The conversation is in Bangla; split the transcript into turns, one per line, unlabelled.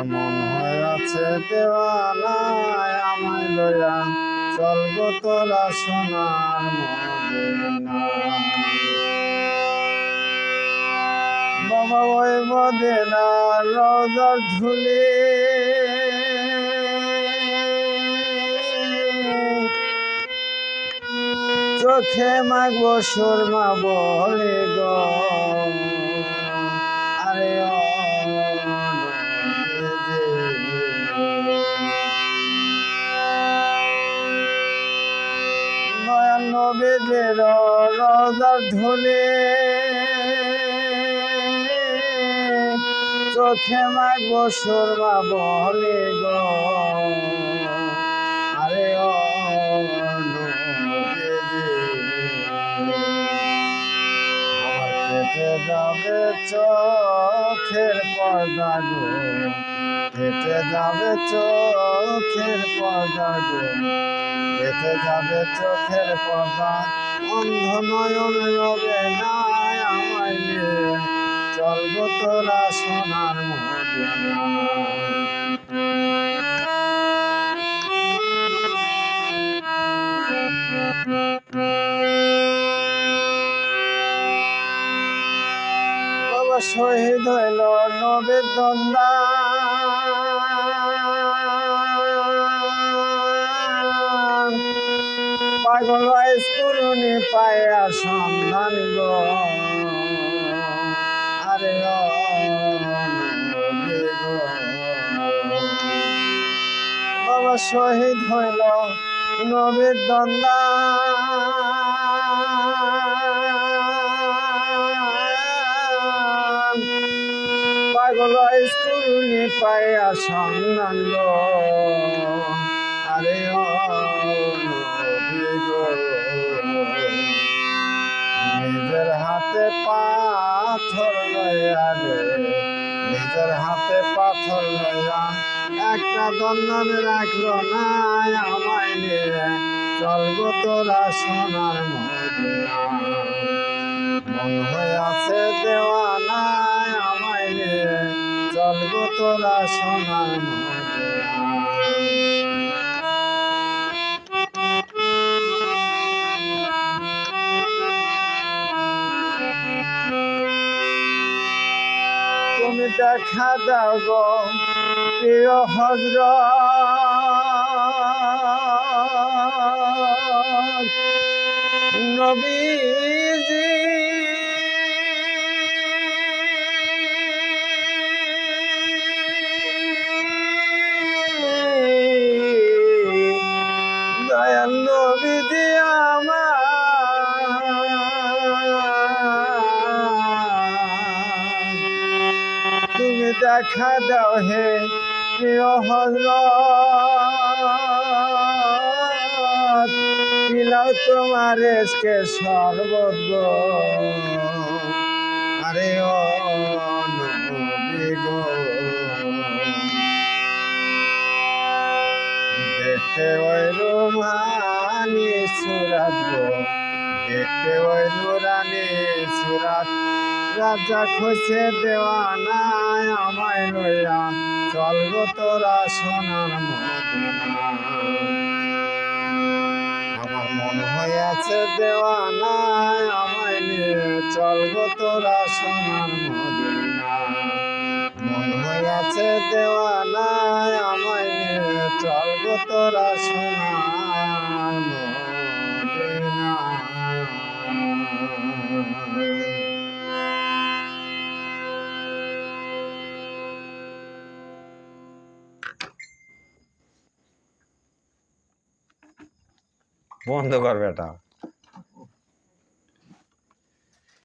আমার মন হয়ে দেওয়ানায় আমায় লইয়া চল গো সোনার বাবা ওই চোখে মাগবো সুরমা বলে গো। আরে নবীদের রোজার ধুলি। চোখে মাগবো সুরমা বলে গো। আরে যাবে চোখের পর্দা গো। কেটে যাবে চোখের পর্দা গো। কেটে যাবে চোখের পর্দা। অন্ধ নয়ন রবে না আমায় নিয়ে। চল গো তোরা সোনার বাবা শহীদ হইল নবীর দন্দা পাগল স্কুলনি পায়া সন্ধান গো আরে। বাবা শহীদ হইল নবীর দন্দা পাগল স্কুল পাইয়া সন্ধান গো আরে ও। নিজের হাতে পাথর লইয়া রে, নিজের হাতে পাথর লইয়া একটা দন্দন রাখল না আমায় নিয়ে। চল গো তোরা সোনার মদিনা মন হয়ে আছে দেওয়ানা আমায় নিয়ে। চল গো তোরা সোনার মদিনা দেখা দাও গো প্রিয় হজর নবীজি দেখা দাও হে প্রিয় তোমার এসকে শরবত গো আরে ও দেখতে ওই রুমানি সুরাত দেখতে ওই নুরানি সুরাত। রাজা খুশে দেওয়ানা আমায় লইয়া চল গো তোরা সোনার আমার মন হয়েছে দেওয়ানা আমায় নিয়ে চল গো তোরা সোনার মন হয়েছে আমায় নিয়ে চল গো তোরা সোনার মদিনা। বন্ধ কর বেটা